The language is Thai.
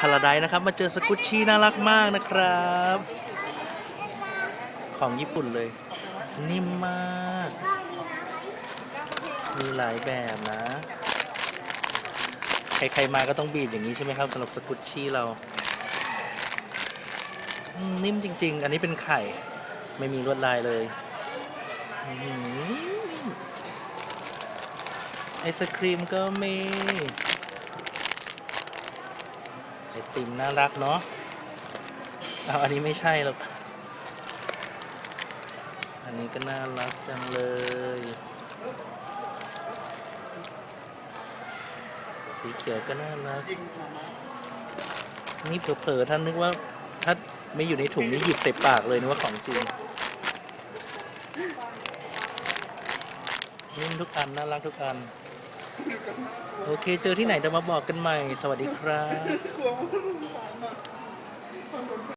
พาราไดนะครับ มาเจอสกุชชี่น่ารักมากนะครับ ของญี่ปุ่นเลย นิ่มมาก มีหลายแบบนะ ใครๆมาก็ต้องบีบอย่างนี้ใช่ไหมครับสำหรับสกุชชี่เรา นิ่มจริง ๆ อันนี้เป็นไข่ ไม่มีลวดลายเลยไอศครีมก็มี ติมน่ารักเนาะเอาอันนี้ไม่ใช่หรอกอันนี้ก็น่ารักจังเลยสีเขียวก็น่ารัก นี่เผลอๆท่านนึกว่า ถ้าไม่อยู่ในถุงนี่หยิบใส่ปากเลยนึกว่าของจริงนิ่มทุกอันน่ารักทุกอัน โอเค เจอที่ไหนเดี๋ยวมาบอกกันใหม่ สวัสดีครับ